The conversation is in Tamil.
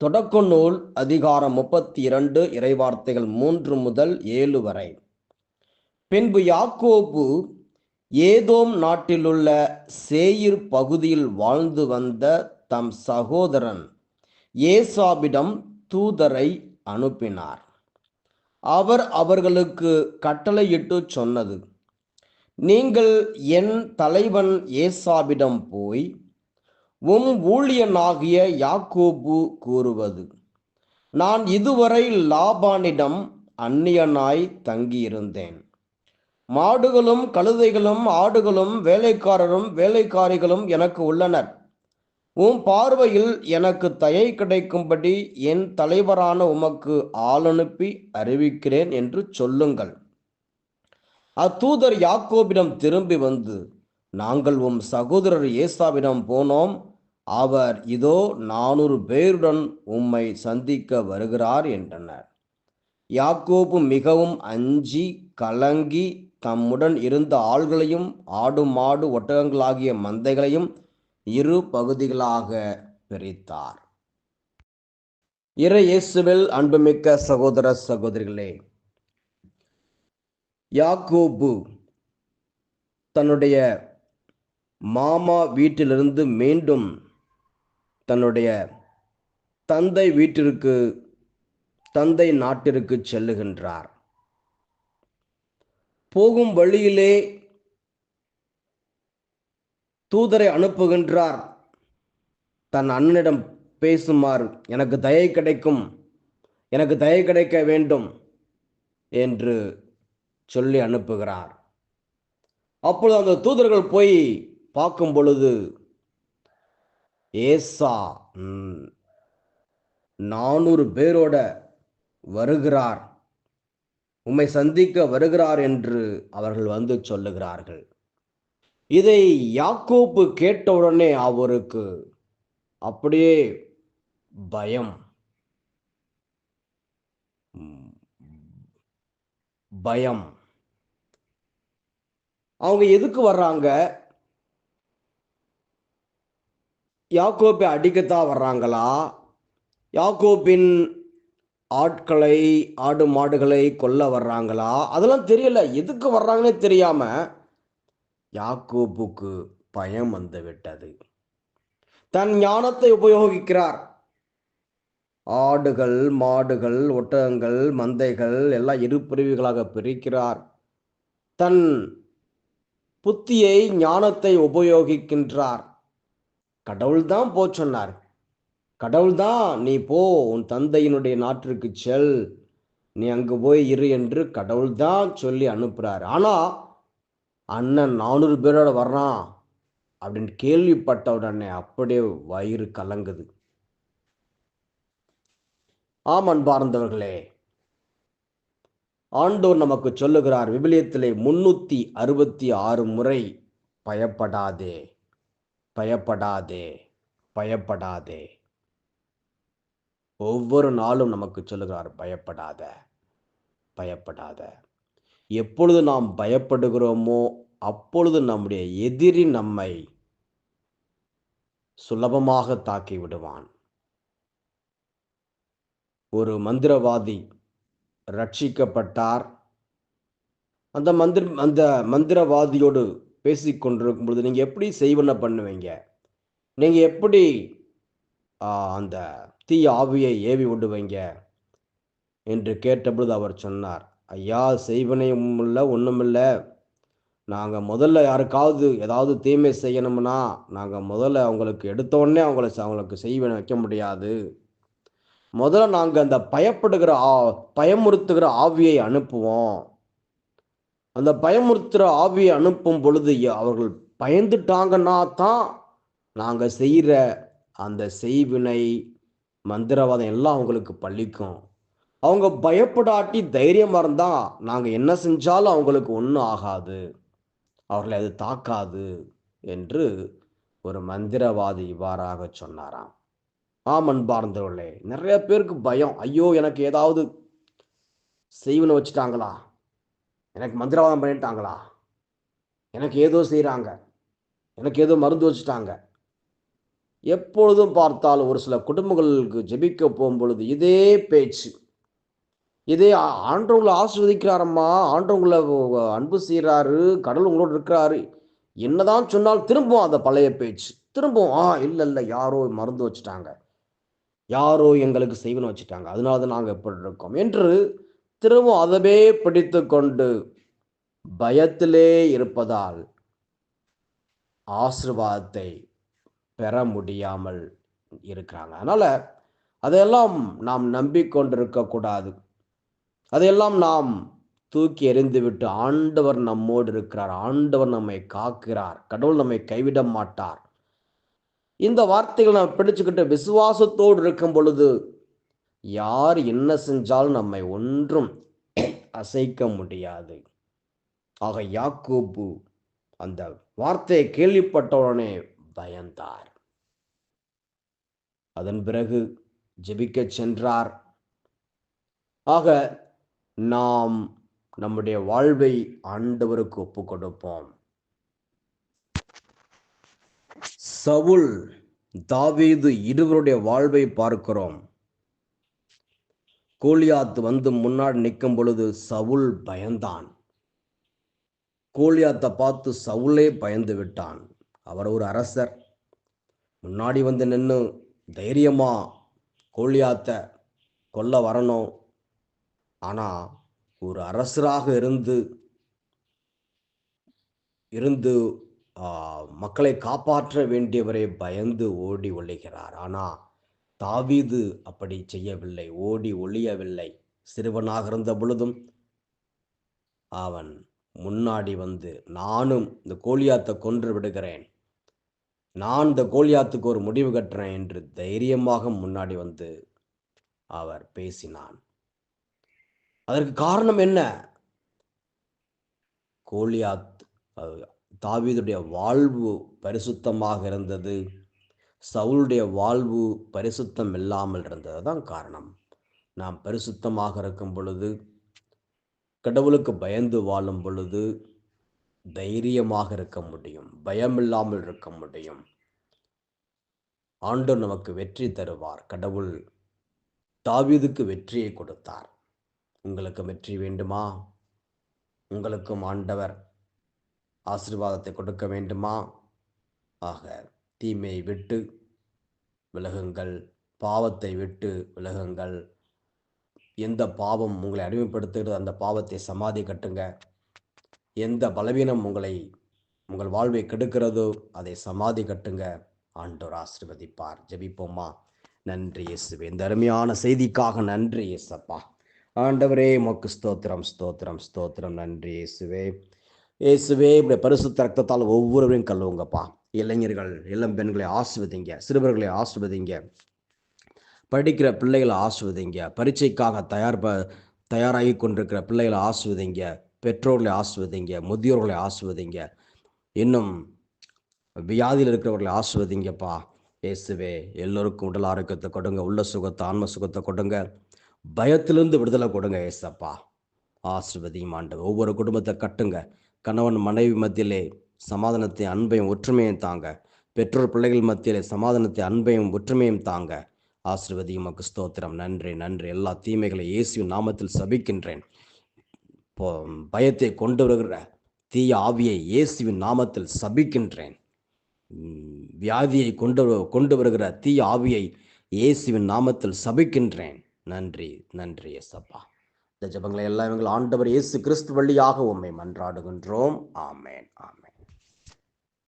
தொடக்க நூல் அதிகாரம் முப்பத்தி இரண்டு இறைவார்த்தைகள் மூன்று முதல் ஏழு வரை. பின்பு யாக்கோபு ஏதோம் நாட்டிலுள்ள சேயிர் பகுதியில் வாழ்ந்து வந்த தம் சகோதரன் ஏசாபிடம் தூதரை அனுப்பினார். அவர் அவர்களுக்கு கட்டளையிட்டு சொன்னது நீங்கள் என் தலைவன் ஏசாபிடம் போய் உம் ஊழியனாகிய யாக்கோபு கூறுவது நான் இதுவரை லாபானிடம் அந்நியனாய் தங்கியிருந்தேன். மாடுகளும் கழுதைகளும் ஆடுகளும் வேலைக்காரரும் வேலைக்காரிகளும் எனக்கு உள்ளனர். உம் பார்வையில் எனக்கு தயை கிடைக்கும்படி என் தலைவரான உமக்கு ஆள் அனுப்பி அறிவிக்கிறேன் என்று சொல்லுங்கள். அத்தூதர் யாக்கோபிடம் திரும்பி வந்து நாங்கள் உம் சகோதரர் ஏசாவிடம் போனோம். அவர் இதோ நானூறு பேருடன் உம்மை சந்திக்க வருகிறார் என்றனர். யாக்கோபு மிகவும் அஞ்சி கலங்கி தம்முடன் இருந்த ஆள்களையும் ஆடு மாடு ஒட்டகங்களாகிய மந்தைகளையும் இரு பகுதிகளாக பிரித்தார். இறை இயேசுவில் அன்புமிக்க சகோதர சகோதரிகளே யாக்கோபு தன்னுடைய மாமா வீட்டிலிருந்து மீண்டும் தன்னுடைய தந்தை வீட்டிற்கு தந்தை நாட்டிற்கு செல்லுகின்றார். போகும் வழியிலே தூதரை அனுப்புகின்றார். தன் அண்ணனிடம் பேசுமாறு எனக்கு தயை கிடைக்கும் எனக்கு தயை கிடைக்க வேண்டும் என்று சொல்லி அனுப்புகிறார். அப்பொழுது அந்த தூதர்கள் போய் பார்க்கும் பொழுது ஏசா நானூறு பேரோட வருகிறார். உம்மை சந்திக்க வருகிறார் என்று அவர்கள் வந்து சொல்லுகிறார்கள். இதை யாக்கோப்பு கேட்டவுடனே அவருக்கு அப்படியே பயம். பயம். அவங்க எதுக்கு வர்றாங்க? யாக்கோப்பை அடிக்கத்தான் வர்றாங்களா? யாக்கோப்பின் ஆட்களை ஆடு மாடுகளை கொல்ல வர்றாங்களா? அதெல்லாம் தெரியல. எதுக்கு வர்றாங்கன்னே தெரியாம யாக்கோப்புக்கு பயம் வந்து விட்டது. தன் ஞானத்தை உபயோகிக்கிறார். ஆடுகள் மாடுகள் ஒட்டகங்கள் மந்தைகள் எல்லாம் இரு பிரிவுகளாக பிரிக்கிறார். தன் புத்தியை ஞானத்தை உபயோகிக்கின்றார். கடவுள் தான் போ சொன்னார். கடவுள் தான் நீ போ உன் தந்தையினுடைய நாட்டிற்கு செல். நீ அங்கு போய் இரு என்று கடவுள் தான் சொல்லி அனுப்புறார். ஆனா அண்ணன் நானூறு பேரோட வர்றான் அப்படின்னு கேள்விப்பட்ட உடனே அப்படியே வயிறு கலங்குது. ஆம் அன்பார்ந்தவர்களே ஆண்டோர் நமக்கு சொல்லுகிறார் விபிலியத்திலே முன்னூத்தி அறுபத்தி ஆறு முறை பயப்படாதே. பயப்படாதே பயப்படாதே. ஒவ்வொரு நாளும் நமக்கு சொல்லுகிறார் பயப்படாத பயப்படாத. எப்பொழுது நாம் பயப்படுகிறோமோ அப்பொழுது நம்முடைய எதிரி நம்மை சுலபமாக தாக்கி விடுவான். ஒரு மந்திரவாதி ரட்சிக்கப்பட்டார். அந்த மந்திர அந்த மந்திரவாதியோடு பேசிக்கொண்டிருக்கும் பொழுது நீங்கள் எப்படி செய்வன பண்ணுவீங்க? நீங்கள் எப்படி அந்த தீய ஆவியை ஏவி விடுவீங்க? என்று கேட்டபொழுது அவர் சொன்னார் ஐயா செய்வனையும் இல்லை ஒன்றுமில்லை நாங்கள் முதல்ல யாருக்காவது ஏதாவது தீமை செய்யணும்னா நாங்கள் முதல்ல அவங்களுக்கு எடுத்தோடனே அவங்கள அவங்களுக்கு செய்வன வைக்க முடியாது. முதல்ல நாங்கள் அந்த பயப்படுகிற ஆ பயமுறுத்துகிற ஆவியை அனுப்புவோம். அந்த பயமுறுத்துகிற ஆவியை அனுப்பும் பொழுது அவர்கள் பயந்துட்டாங்கன்னா தான் நாங்கள் செய்கிற அந்த செய்வினை மந்திரவாதம் எல்லாம் அவங்களுக்கு பழிக்கும். அவங்க பயப்படாட்டி தைரியமாக இருந்தால் நாங்கள் என்ன செஞ்சாலும் அவங்களுக்கு ஒன்றும் ஆகாது. அவர்களை அது தாக்காது என்று ஒரு மந்திரவாதி இவ்வாறாக சொன்னாராம். ஆம் அன்பார்ந்தவர்களே நிறைய பேருக்கு பயம். ஐயோ எனக்கு ஏதாவது செய்வனை வச்சுட்டாங்களா? எனக்கு மந்திரவாதம் பண்ணிட்டாங்களா? எனக்கு ஏதோ செய்கிறாங்க எனக்கு ஏதோ மருந்து வச்சுட்டாங்க. எப்பொழுதும் பார்த்தால் ஒரு சில குடும்பங்களுக்கு ஜெபிக்க போகும்பொழுது இதே பேச்சு. இதே ஆ- ஆண்டவங்களை ஆசீர்வதிக்கிறாரம்மா. ஆண்டவங்களை அன்பு செய்கிறாரு கடவுள் உங்களோடு இருக்கிறாரு. என்னதான் சொன்னால் திரும்பவும் அந்த பழைய பேச்சு. திரும்பவும் ஆ இல்லை இல்லை. யாரோ மருந்து வச்சுட்டாங்க. யாரோ எங்களுக்கு செய்வன வச்சுட்டாங்க. அதனால தான் நாங்கள் எப்படி இருக்கோம். என்று திரும்பவும் அதவே பிடித்து கொண்டு பயத்திலே இருப்பதால் ஆசீர்வாதத்தை பெற முடியாமல் இருக்கிறாங்க. அதனால அதையெல்லாம் நாம் நம்பிக்கொண்டிருக்க கூடாது அதையெல்லாம் நாம் தூக்கி எறிந்துவிட்டு ஆண்டவர் நம்மோடு இருக்கிறார். ஆண்டவர் நம்மை காக்கிறார். கடவுள் நம்மை கைவிட மாட்டார். இந்த வார்த்தைகளை நாம் பிடிச்சுக்கிட்டு விசுவாசத்தோடு இருக்கும் பொழுது யார் என்ன செஞ்சாலும் நம்மை ஒன்றும் அசைக்க முடியாது. ஆக யாக்கோபு அந்த வார்த்தையை கேள்விப்பட்டவுடனே பயந்தார். அதன் பிறகு ஜெபிக்கச் சென்றார். ஆக நாம் நம்முடைய வாழ்வை ஆண்டவருக்கு ஒப்பு கொடுப்போம். சவுல் தாவீது இருவருடைய வாழ்வை பார்க்கிறோம். கோலியாத் வந்து முன்னாடி நிற்கும் பொழுது சவுல் பயந்தான். கோலியாத்தை பார்த்து சவுலே பயந்து விட்டான். அவர் ஒரு அரசர். முன்னாடி வந்து நின்று தைரியமா கோலியாத்தை கொல்ல வரணும். ஆனால் ஒரு அரசராக இருந்து இருந்து மக்களை காப்பாற்ற வேண்டியவரை பயந்து ஓடி ஒளிகிறார். ஆனால் தாவீது அப்படி செய்யவில்லை ஓடி ஒளியவில்லை. சிறுவனாக இருந்த பொழுதும் அவன் முன்னாடி வந்து நானும் இந்த கோலியாத்தை கொன்று விடுகிறேன். நான் இந்த கோலியாத்துக்கு ஒரு முடிவு கட்டுறேன் என்று தைரியமாக முன்னாடி வந்து அவர் பேசினான். அதற்கு காரணம் என்ன? கோலியாத் தாவீதுடைய வாழ்வு பரிசுத்தமாக இருந்தது. சவுளுடைய வாழ்வு பரிசுத்தம் இல்லாமல் இருந்தது தான் காரணம். நாம் பரிசுத்தமாக இருக்கும் பொழுது கடவுளுக்கு பயந்து வாழும் பொழுது தைரியமாக இருக்க முடியும் பயமில்லாமல் இருக்க முடியும். ஆண்டு நமக்கு வெற்றி தருவார். கடவுள் தாவிதுக்கு வெற்றியை கொடுத்தார். உங்களுக்கு வெற்றி வேண்டுமா? உங்களுக்கும் ஆண்டவர் ஆசீர்வாதத்தை கொடுக்க வேண்டுமா? ஆக தீமையை விட்டு விலகுங்கள். பாவத்தை விட்டு விலகுங்கள். எந்த பாவம் உங்களை அடிமைப்படுத்துகிறதோ அந்த பாவத்தை சமாதி கட்டுங்க. எந்த பலவீனம் உங்களை உங்கள் வாழ்வை கெடுக்கிறதோ அதை சமாதி கட்டுங்க. ஆண்டோர் ஆசிர்வதிப்பார். ஜபிப்போம்மா நன்றி இயேசுவே. இந்த அருமையான செய்திக்காக நன்றி இயேசப்பா. ஆண்டவரே மக்கு ஸ்தோத்திரம் ஸ்தோத்திரம் ஸ்தோத்திரம். நன்றி இயேசுவே. இயேசுவே இப்படி பரிசுத்த ரத்தத்தால் ஒவ்வொருவரையும் கல்லுவங்கப்பா இளைஞர்கள் இளம் பெண்களை ஆசிர்வதிங்க சிறுவர்களை ஆசிர்வதிங்க படிக்கிற பிள்ளைகளை ஆசிர்வதிங்க பரீட்சைக்காக தயார் ப தயாராகி கொண்டிருக்கிற பிள்ளைகளை ஆசிர்வதிங்க பெற்றோர்களை ஆசிர்வதிங்க முதியோர்களை ஆசிர்வதிங்க இன்னும் வியாதியில் இருக்கிறவர்களை ஆசிர்வதிங்கப்பா இயேசுவே எல்லோருக்கும் உடல் ஆரோக்கியத்தை கொடுங்க உள்ள சுகத்தை ஆன்ம சுகத்தை கொடுங்க பயத்திலிருந்து விடுதலை கொடுங்க ஏசப்பா ஆசிர்வதியும் ஆண்டவர். ஒவ்வொரு குடும்பத்தை கட்டுங்க. கணவன் மனைவி மத்தியிலே சமாதானத்தை அன்பையும் ஒற்றுமையும் தாங்க. பெற்றோர் பிள்ளைகள் மத்தியில் சமாதானத்தை அன்பையும் ஒற்றுமையும் தாங்க. ஆசிர்வதி உமக்கு ஸ்தோத்திரம். நன்றி நன்றி. எல்லா தீமைகளை இயேசுவின் நாமத்தில் சபிக்கின்றேன். பயத்தை கொண்டு வருகிற தீய ஆவியை இயேசுவின் நாமத்தில் சபிக்கின்றேன். வியாதியை கொண்டு கொண்டு வருகிற தீய ஆவியை இயேசுவின் நாமத்தில் சபிக்கின்றேன். நன்றி நன்றி எஸ்அப்பா இந்த ஜெபங்களை எல்லாம் எங்கள் ஆண்டவர் இயேசு கிறிஸ்து வழியாக உம்மை மன்றாடுகின்றோம். ஆமேன் ஆமேன்.